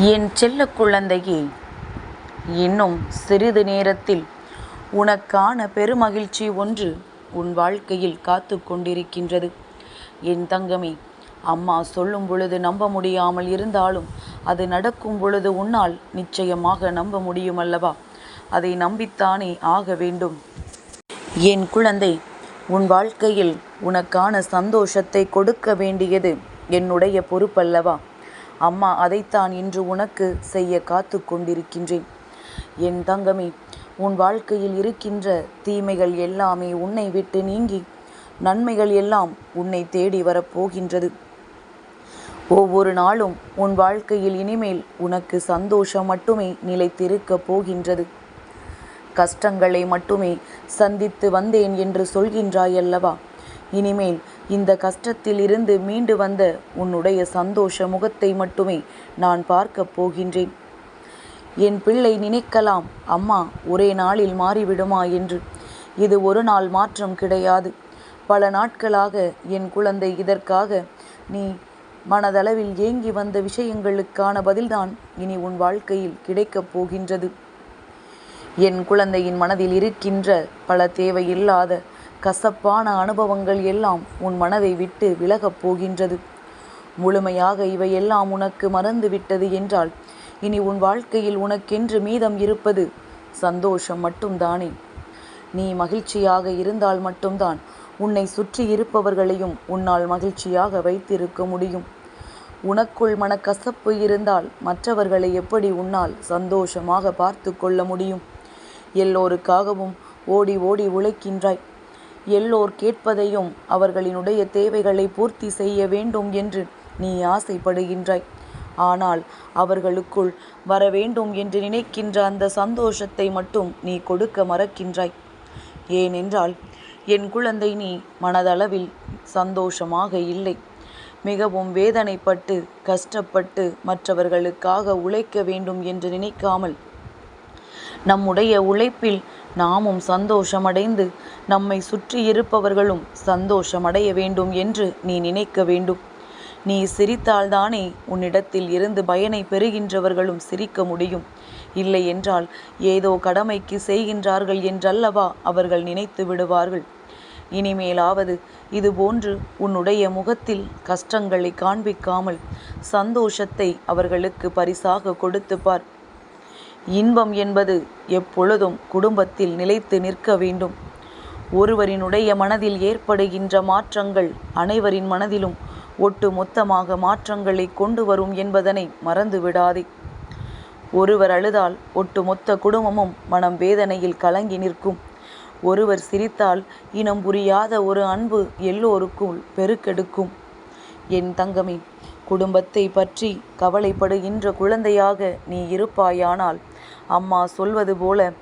என் செல்ல குழந்தையே இன்னும் சிறிது நேரத்தில் உனக்கான பெருமகிழ்ச்சி ஒன்று உன் வாழ்க்கையில் காத்து கொண்டிருக்கின்றது. என் தங்கமே அம்மா சொல்லும் பொழுது நம்ப முடியாமல் இருந்தாலும் அது நடக்கும் பொழுது உன்னால் நிச்சயமாக நம்ப முடியும் அல்லவா அதை நம்பித்தானே ஆக வேண்டும். என் குழந்தை உன் வாழ்க்கையில் உனக்கான சந்தோஷத்தை கொடுக்க வேண்டியது என்னுடைய பொறுப்பல்லவா? அம்மா அதைத்தான் இன்று உனக்கு செய்ய காத்து கொண்டிருக்கின்றேன். என் தங்கமே உன் வாழ்க்கையில் இருக்கின்ற தீமைகள் எல்லாமே உன்னை விட்டு நீங்கி நன்மைகள் எல்லாம் உன்னை தேடி வரப்போகின்றது. ஒவ்வொரு நாளும் உன் வாழ்க்கையில் இனிமேல் உனக்கு சந்தோஷம் மட்டுமே நிலைத்திருக்கப் போகின்றது. கஷ்டங்களை மட்டுமே சந்தித்து வந்தேன் என்று சொல்கின்றாய் அல்லவா இனிமேல் இந்த கஷ்டத்தில் இருந்து மீண்டு வந்த உன்னுடைய சந்தோஷ முகத்தை மட்டுமே நான் பார்க்கப் போகின்றேன். என் பிள்ளை நினைக்கலாம் அம்மா ஒரே நாளில் மாறிவிடுமா? என்று. இது ஒரு நாள் மாற்றம் கிடையாது. பல நாட்களாக என் குழந்தை இதற்காக நீ மனதளவில் ஏங்கி வந்த விஷயங்களுக்கான பதில்தான் இனி உன் வாழ்க்கையில் கிடைக்கப் போகின்றது. என் குழந்தையின் மனதில் இருக்கின்ற பல தேவையில்லாத கசப்பான அனுபவங்கள் எல்லாம் உன் மனதை விட்டு விலகப் போகின்றது. முழுமையாக இவையெல்லாம் உனக்கு மறந்து விட்டது என்றால் இனி உன் வாழ்க்கையில் உனக்கென்று மீதம் இருப்பது சந்தோஷம் மட்டும்தானே? நீ மகிழ்ச்சியாக இருந்தால் மட்டும்தான் உன்னை சுற்றி இருப்பவர்களையும் உன்னால் மகிழ்ச்சியாக வைத்திருக்க முடியும். உனக்குள் மனக்கசப்பு இருந்தால் மற்றவர்களை எப்படி உன்னால் சந்தோஷமாக பார்த்து கொள்ள முடியும்? எல்லோருக்காகவும் ஓடி ஓடி உழைக்கின்றாய். எல்லோர் கேட்பதையும் அவர்களினுடைய தேவைகளை பூர்த்தி செய்ய வேண்டும் என்று நீ ஆசைப்படுகின்றாய். ஆனால் அவர்களுக்குள் வர வேண்டும் என்று நினைக்கின்ற அந்த சந்தோஷத்தை மட்டும் நீ கொடுக்க மறக்கின்றாய். ஏனென்றால் என் குழந்தை நீ மனதளவில் சந்தோஷமாக இல்லை. மிகவும் வேதனைப்பட்டு கஷ்டப்பட்டு மற்றவர்களுக்காக உழைக்க வேண்டும் என்று நினைக்காமல் நம்முடைய உழைப்பில் நாமும் சந்தோஷமடைந்து நம்மை சுற்றி இருப்பவர்களும் சந்தோஷமடைய வேண்டும் என்று நீ நினைக்க வேண்டும். நீ சிரித்தால்தானே உன்னிடத்தில் இருந்து பயனை பெறுகின்றவர்களும் சிரிக்க முடியும். இல்லை என்றால் ஏதோ கடமைக்கு செய்கின்றார்கள் என்றல்லவா அவர்கள் நினைத்து விடுவார்கள். இனிமேலாவது இதுபோன்று உன்னுடைய முகத்தில் கஷ்டங்களை காண்பிக்காமல் சந்தோஷத்தை அவர்களுக்கு பரிசாக கொடுத்து பார் இன்பம் என்பது எப்பொழுதும் குடும்பத்தில் நிலைத்து நிற்க வேண்டும். ஒருவரினுடைய மனதில் ஏற்படுகின்ற மாற்றங்கள் அனைவரின் மனதிலும் ஒட்டு மொத்தமாக மாற்றங்களை கொண்டு வரும் என்பதனை மறந்து விடாதே. ஒருவர் அழுதால் ஒட்டுமொத்த குடும்பமும் மனம் வேதனையில் கலங்கி நிற்கும். ஒருவர் சிரித்தால் இனம் புரியாத ஒரு அன்பு எல்லோருக்கும் பெருக்கெடுக்கும். என் தங்கமே குடும்பத்தை பற்றி கவலைப்படுகின்ற குழந்தையாக நீ இருப்பாயானால் அம்மா சொல்வது போல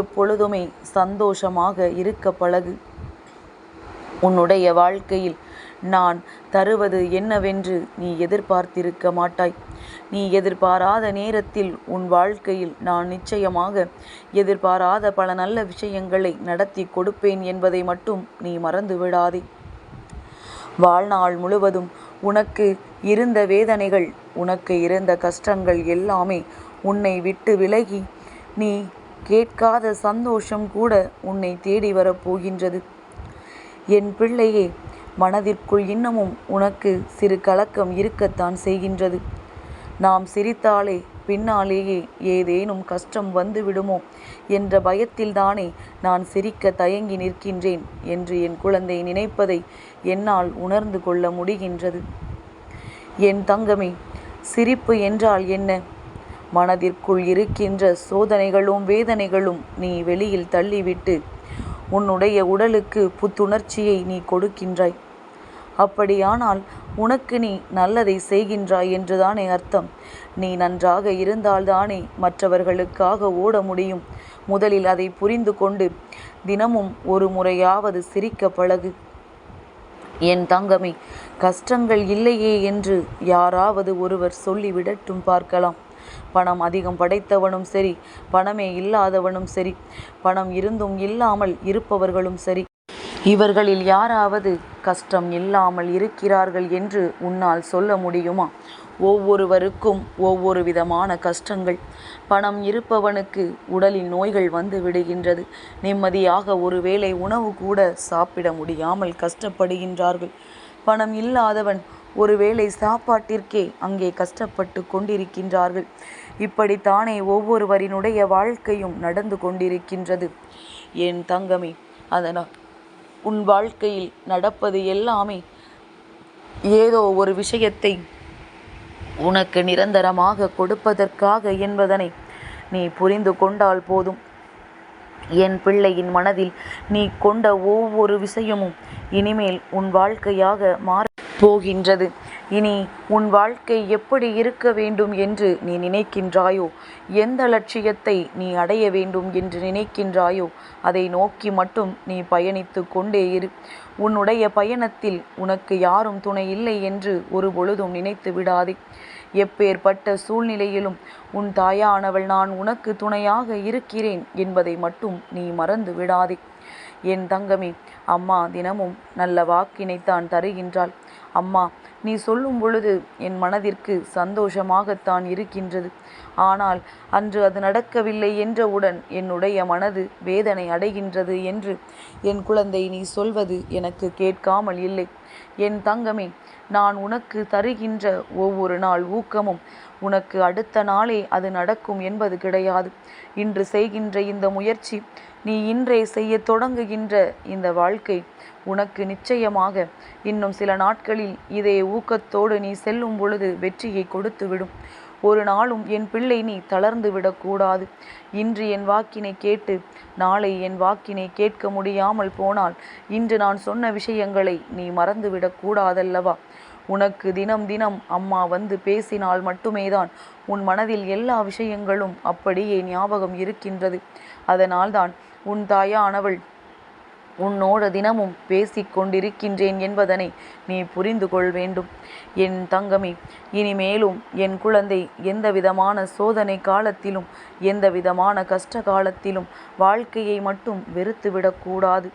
எப்பொழுதுமே சந்தோஷமாக இருக்க பழகு. உன்னுடைய வாழ்க்கையில் நான் தருவது என்னவென்று நீ எதிர்பார்த்திருக்க மாட்டாய். நீ எதிர்பாராத நேரத்தில் உன் வாழ்க்கையில் நான் நிச்சயமாக எதிர்பாராத பல நல்ல விஷயங்களை நடத்தி கொடுப்பேன் என்பதை மட்டும் நீ மறந்து விடாதே வாழ்நாள் முழுவதும் உனக்கு இருந்த வேதனைகள் உனக்கு இருந்த கஷ்டங்கள் எல்லாமே உன்னை விட்டு விலகி நீ கேட்காத சந்தோஷம் கூட உன்னை தேடி வரப்போகின்றது என் பிள்ளையே மனதிற்குள் இன்னமும் உனக்கு சிறு கலக்கம் இருக்கத்தான் செய்கின்றது. நாம் சிரித்தாலே பின்னாலேயே ஏதேனும் கஷ்டம் வந்து விடுமோ என்ற பயத்தில்தானே நான் சிரிக்க தயங்கி நிற்கின்றேன் என்று என் குழந்தை நினைப்பதை என்னால் உணர்ந்து கொள்ள முடிகின்றது. என் தங்கமே சிரிப்பு என்றால் என்ன? மனதிற்குள் இருக்கின்ற சோதனைகளும் வேதனைகளும் நீ வெளியில் தள்ளிவிட்டு உன்னுடைய உடலுக்கு புத்துணர்ச்சியை நீ கொடுக்கின்றாய். அப்படியானால் உனக்கு நீ நல்லதை செய்கின்றாய் என்றுதானே அர்த்தம். நீ நன்றாக இருந்தால்தானே மற்றவர்களுக்காக ஓட முடியும். முதலில் அதை புரிந்து கொண்டு தினமும் ஒரு முறையாவது சிரிக்க பழகு. என் தங்கமே கஷ்டங்கள் இல்லையே என்று யாராவது ஒருவர் சொல்லிவிடட்டும் பார்க்கலாம். பணம் அதிகம் படைத்தவனும் சரி பணமே இல்லாதவனும் சரி பணம் இருந்தும் இல்லாமல் இருப்பவர்களும் சரி. இவர்களில் யாராவது கஷ்டம் இல்லாமல் இருக்கிறார்கள் என்று உன்னால் சொல்ல முடியுமா? ஒவ்வொருவருக்கும் ஒவ்வொரு விதமான கஷ்டங்கள். பணம் இருப்பவனுக்கு உடலில் நோய்கள் வந்து விடுகின்றது. நிம்மதியாக ஒருவேளை உணவு கூட சாப்பிட முடியாமல் கஷ்டப்படுகின்றார்கள். பணம் இல்லாதவன் ஒருவேளை சாப்பாட்டிற்கே அங்கே கஷ்டப்பட்டு கொண்டிருக்கின்றார்கள். இப்படித்தானே ஒவ்வொருவரினுடைய வாழ்க்கையும் நடந்து கொண்டிருக்கின்றது. என் தங்கமே அதனால் உன் வாழ்க்கையில் நடப்பது எல்லாமே ஏதோ ஒரு விஷயத்தை உனக்கு நிரந்தரமாக கொடுப்பதற்காக என்பதனை நீ புரிந்து கொண்டால் போதும். என் பிள்ளையின் மனதில் நீ கொண்ட ஒவ்வொரு விஷயமும் இனிமேல் உன் வாழ்க்கையாக மாற போகின்றது. இனி உன் வாழ்க்கை எப்படி இருக்க வேண்டும் என்று நீ நினைக்கின்றாயோ? எந்த லட்சியத்தை நீ அடைய வேண்டும் என்று நினைக்கின்றாயோ? அதை நோக்கி மட்டும் நீ பயணித்து கொண்டே இரு. உன்னுடைய பயணத்தில் உனக்கு யாரும் துணை இல்லை என்று ஒரு பொழுதும் நினைத்து விடாதே. எப்பேற்பட்ட சூழ்நிலையிலும் உன் தாயானவள் நான் உனக்கு துணையாக இருக்கிறேன் என்பதை மட்டும் நீ மறந்து விடாதே. என் தங்கமே அம்மா தினமும் நல்ல வாக்கினைத்தான் தருகின்றாள். அம்மா நீ சொல்லும் பொழுது என் மனதிற்கு சந்தோஷமாகத்தான் இருக்கின்றது. ஆனால் அன்று அது நடக்கவில்லை என்றவுடன் என்னுடைய மனது வேதனை அடைகின்றது என்று என் குழந்தை நீ சொல்வது எனக்கு கேட்காமல் இல்லை. என் தங்கமே நான் உனக்கு தருகின்ற ஒவ்வொரு நாள் ஊக்கமும் உனக்கு அடுத்த நாளே அது நடக்கும் என்பது கிடையாது. இன்று செய்கின்ற இந்த முயற்சி நீ இன்றே செய்ய தொடங்குகின்ற இந்த வாழ்க்கை உனக்கு நிச்சயமாக. இன்னும் சில நாட்களில் இதே ஊக்கத்தோடு நீ செல்லும் பொழுது வெற்றியை கொடுத்துவிடும். ஒரு நாளும் என் பிள்ளை நீ தளர்ந்து விடக்கூடாது இன்று என் வாக்கினை கேட்டு நாளை என் வாக்கினை கேட்க முடியாமல் போனால் இன்று நான் சொன்ன விஷயங்களை நீ மறந்துவிடக்கூடாதல்லவா உனக்கு தினம் தினம் அம்மா வந்து பேசினால் மட்டுமேதான் உன் மனதில் எல்லா விஷயங்களும் அப்படியே ஞாபகம் இருக்கின்றது. அதனால்தான் உன் தாயானவள் உன்னோடு தினமும் பேசிக் கொண்டிருக்கின்றேன் என்பதனை நீ புரிந்து கொள் வேண்டும். என் தங்கமே இனிமேலும் என் குழந்தை எந்த விதமான சோதனை காலத்திலும் எந்த விதமான கஷ்ட காலத்திலும் வாழ்க்கையை மட்டும் வெறுத்துவிடக்கூடாது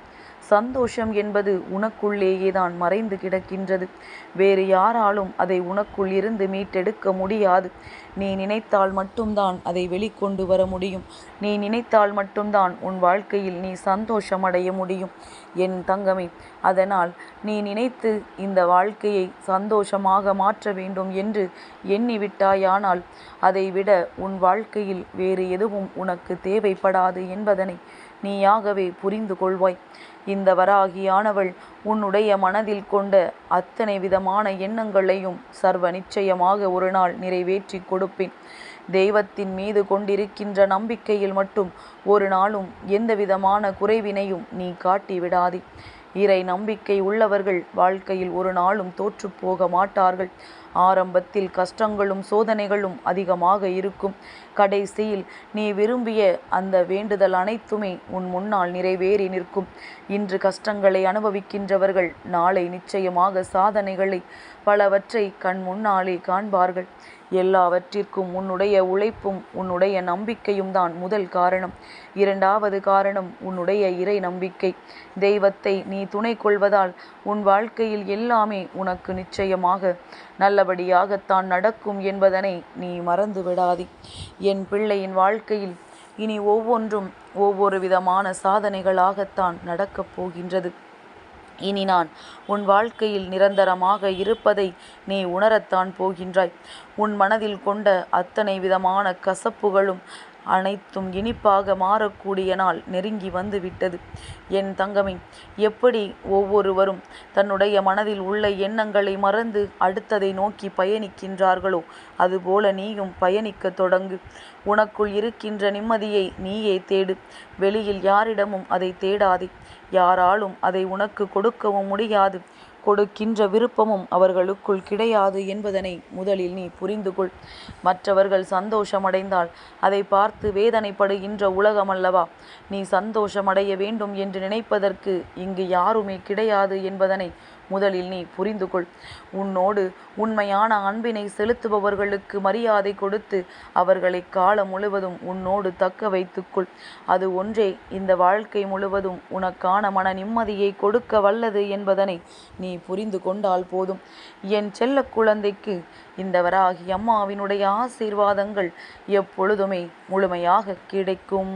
சந்தோஷம் என்பது உனக்குள்ளேயே தான் மறைந்து கிடக்கின்றது. வேறு யாராலும் அதை உனக்குள் இருந்து மீட்டெடுக்க முடியாது. நீ நினைத்தால் மட்டும்தான் அதை வெளிக்கொண்டு வர முடியும். நீ நினைத்தால் மட்டும்தான் உன் வாழ்க்கையில் நீ சந்தோஷம் அடைய முடியும். என் தங்கமே அதனால் நீ நினைத்து இந்த வாழ்க்கையை சந்தோஷமாக மாற்ற வேண்டும் என்று எண்ணிவிட்டாயானால் அதை விட உன் வாழ்க்கையில் வேறு எதுவும் உனக்கு தேவைப்படாது என்பதனை நீயாகவே புரிந்து கொள்வாய். இந்த வராகியானவள் உன்னுடைய மனதில் கொண்ட அத்தனை விதமான எண்ணங்களையும் சர்வ நிச்சயமாக ஒரு நாள் நிறைவேற்றி கொடுப்பேன். தெய்வத்தின் மீது கொண்டிருக்கின்ற நம்பிக்கையில் மட்டும் ஒரு நாளும் எந்த விதமான குறைவினையும் நீ காட்டி விடாதே இறை நம்பிக்கை உள்ளவர்கள் வாழ்க்கையில் ஒரு நாளும் தோற்று போக மாட்டார்கள். ஆரம்பத்தில் கஷ்டங்களும் சோதனைகளும் அதிகமாக இருக்கும். கடைசியில் நீ விரும்பிய அந்த வேண்டுதல் அனைத்துமே உன் முன்னால் நிறைவேறி நிற்கும். இன்று கஷ்டங்களை அனுபவிக்கின்றவர்கள் நாளை நிச்சயமாக சாதனைகளை பலவற்றை கண் முன்னாலே காண்பார்கள். எல்லாவற்றிற்கும் உன்னுடைய உழைப்பும் உன்னுடைய நம்பிக்கையும் தான் முதல் காரணம். இரண்டாவது காரணம் உன்னுடைய இறை நம்பிக்கை. தெய்வத்தை நீ துணை கொள்வதால் உன் வாழ்க்கையில் எல்லாமே உனக்கு நிச்சயமாக நல்லபடியாகத்தான் நடக்கும் என்பதனை நீ மறந்து விடாதே என் பிள்ளையின் வாழ்க்கையில் இனி ஒவ்வொன்றும் ஒவ்வொரு விதமான சாதனைகளாகத்தான் நடக்கப் போகின்றது. இனி நான் உன் வாழ்க்கையில் நிரந்தரமாக இருப்பதை நீ உணரத்தான் போகின்றாய். உன் மனதில் கொண்ட அத்தனை விதமான கசப்புகளும் அனைத்தும் இனிப்பாக மாறக்கூடிய நாள் நெருங்கி வந்து விட்டது என் தங்கமே எப்படி ஒவ்வொருவரும் தன்னுடைய மனதில் உள்ள எண்ணங்களை மறந்து அடுத்ததை நோக்கி பயணிக்கின்றார்களோ அதுபோல நீயும் பயணிக்க தொடங்கு. உனக்குள் இருக்கின்ற நிம்மதியை நீயே தேடு. வெளியில் யாரிடமும் அதை தேடாதே. யாராலும் அதை உனக்கு கொடுக்கவும் முடியாது. கொடுக்கின்ற விருப்பமும் அவர்களுக்குள் கிடையாது என்பதனை முதலில் நீ புரிந்து கொள் மற்றவர்கள் சந்தோஷமடைந்தால் அதை பார்த்து வேதனைப்படுகின்ற உலகம் அல்லவா? நீ சந்தோஷமடைய வேண்டும் என்று நினைப்பதற்கு இங்கு யாருமே கிடையாது என்பதனை முதலில் நீ புரிந்து கொள் உன்னோடு உண்மையான அன்பினை செலுத்துபவர்களுக்கு மரியாதை கொடுத்து அவர்களை காலம் முழுவதும் உன்னோடு தக்க வைத்துக்கொள். அது ஒன்றே இந்த வாழ்க்கை முழுவதும் உனக்கான மன நிம்மதியை கொடுக்க வல்லது என்பதனை நீ புரிந்து கொண்டால் போதும். என் செல்ல குழந்தைக்கு இந்த வராகி அம்மாவினுடைய ஆசீர்வாதங்கள் எப்பொழுதுமே முழுமையாக கிடைக்கும்.